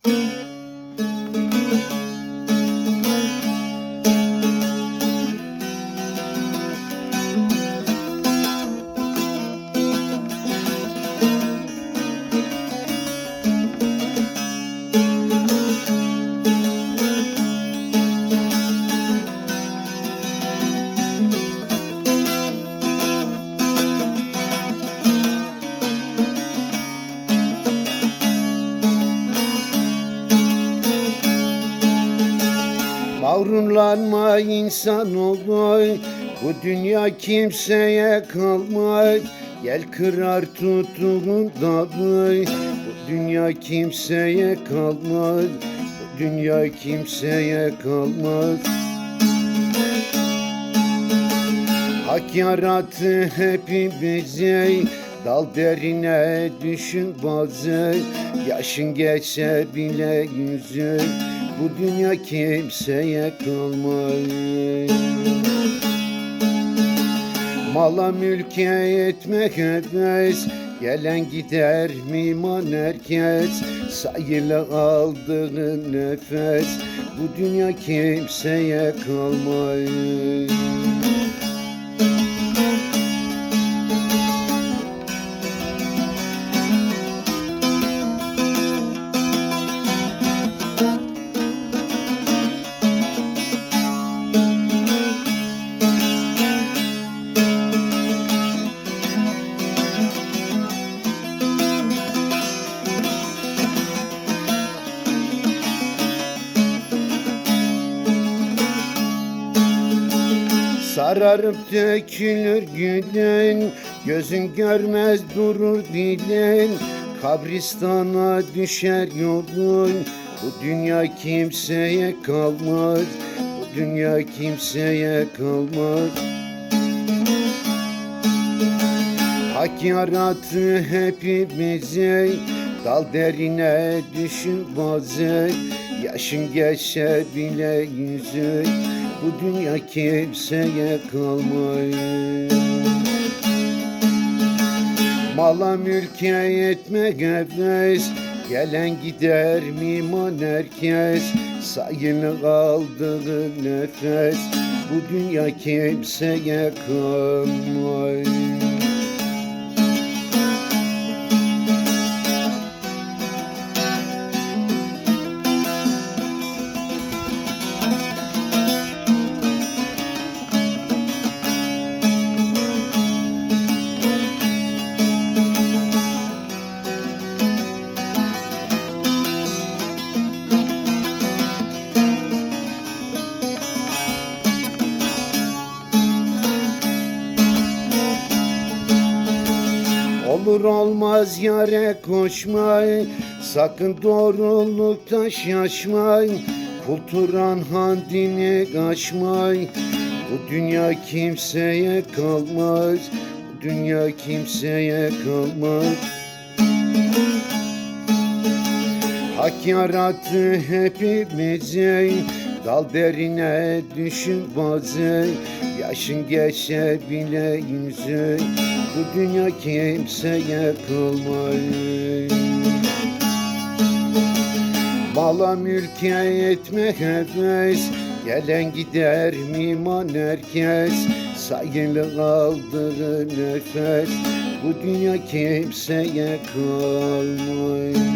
Música Mavrunlanma insan olur Bu dünya kimseye kalmaz Gel kırar tuttuğun dalı Bu dünya kimseye kalmaz Bu dünya kimseye kalmaz Hak yarattı hepimizi Dal derine düşün bazen Yaşın geçse bile yüzün Bu dünya kimseye kalmaz Mala mülke etmek heves Gelen gider miman herkes. Sayılı aldığın nefes Bu dünya kimseye kalmaz Sararıp dökülür gülün. Gözün görmez durur dilin. Kabristana düşer yolun. Bu dünya kimseye kalmaz. Bu dünya kimseye kalmaz. Hak yarattı hepimizi Dal derine düşün bazen Yaşın geçse bile yüzün Bu dünya kimseye kalmaz Mala mülke etmek heves Gelen gider miman herkes. Sayılı kaldığı nefes Bu dünya kimseye kalmaz Olur olmaz yare koşmayın Sakın doğrulukta şaşmayın Kul Turan handini kaçmayın Bu dünya kimseye kalmaz. Bu dünya kimseye kalmaz. Hak yarattı hepimizi Dal derine düşün bazen Yaşın geçse bile yüzün. Bu dünya kimseye kalmaz Mala mülke etmek heves Gelen gider miman herkes. Sayılı kaldığı nefes Bu dünya kimseye kalmaz